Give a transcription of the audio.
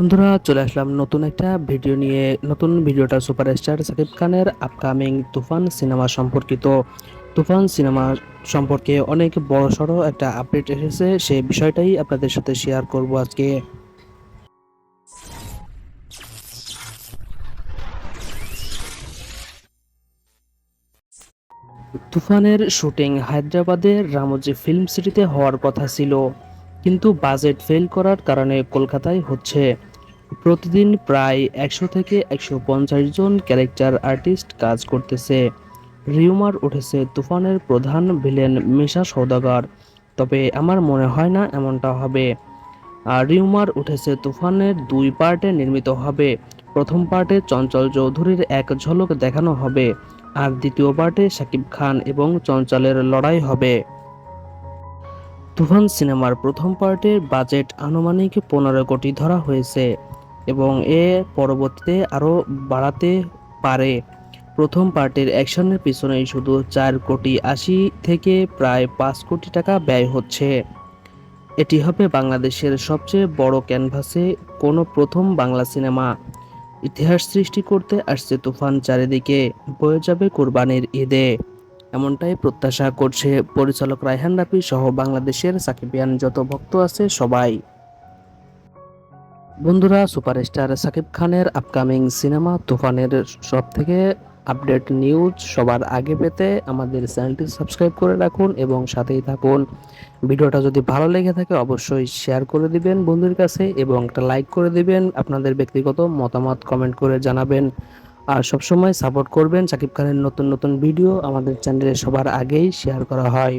বন্ধুরা, চলে আসলাম নতুন একটা ভিডিও নিয়ে। নতুন ভিডিওটা সুপারস্টার সাকিব খানের আপকামিং তুফান সিনেমা সম্পর্কিত। তুফান সিনেমা সম্পর্কে অনেক বড় সড়ো একটা আপডেট এসেছে, সেই বিষয়টাই আপনাদের সাথে শেয়ার করব আজকে। তুফানের শুটিং হায়দ্রাবাদের রামজি ফিল্ম সিটিতে হওয়ার কথা ছিল। কিন্তু বাজেট ফেল করার কারণে কলকাতায় হচ্ছে। প্রতিদিন প্রায় একশো থেকে একশো পঞ্চাশ জন ক্যারেক্টার আর্টিস্ট কাজ করতেছে। রিউমার উঠেছে তুফানের প্রধান ভিলেন মিশা সৌদাগর তবে আমার মনে হয় না এমনটা হবে। আর রিউমার উঠেছে তুফানের দুই পার্টে নির্মিত হবে। প্রথম পার্টে চঞ্চল চৌধুরীর এক ঝলক দেখানো হবে। আর দ্বিতীয় পার্টে শাকিব খান এবং চঞ্চলের লড়াই হবে। তুফান সিনেমার প্রথম পার্টের বাজেট আনুমানিক পনেরো কোটি ধরা হয়েছে এবং এ পরবর্তীতে আরও বাড়াতে পারে। প্রথম পার্টের অ্যাকশনের পিছনেই শুধু চার কোটি আশি থেকে প্রায় পাঁচ কোটি টাকা ব্যয় হচ্ছে। এটি হবে বাংলাদেশের সবচেয়ে বড় ক্যানভাসে কোনো প্রথম বাংলা সিনেমা। ইতিহাস সৃষ্টি করতে আসছে তুফান চারিদিকে, বয়ে যাবে কোরবানির ঈদে। এমনটাই প্রত্যাশা করছে পরিচালক রায়হান রাফি সহ বাংলাদেশের সাকিবিয়ান যত ভক্ত আছে সবাই। বন্ধুরা, সুপারস্টার সাকিব খানের আপকামিং সিনেমা তুফানের সব থেকে আপডেট নিউজ সবার আগে পেতে আমাদের চ্যানেলটি সাবস্ক্রাইব করে রাখুন এবং সাথেই থাকুন। ভিডিওটা যদি ভালো লেগে থাকে অবশ্যই শেয়ার করে দিবেন বন্ধুর কাছে এবং একটা লাইক করে দিবেন। আপনাদের ব্যক্তিগত মতামত কমেন্ট করে জানাবেন। আর সবসময় সাপোর্ট করবেন সাকিব খানের নতুন নতুন ভিডিও আমাদের চ্যানেলে সবার আগেই শেয়ার করা হয়।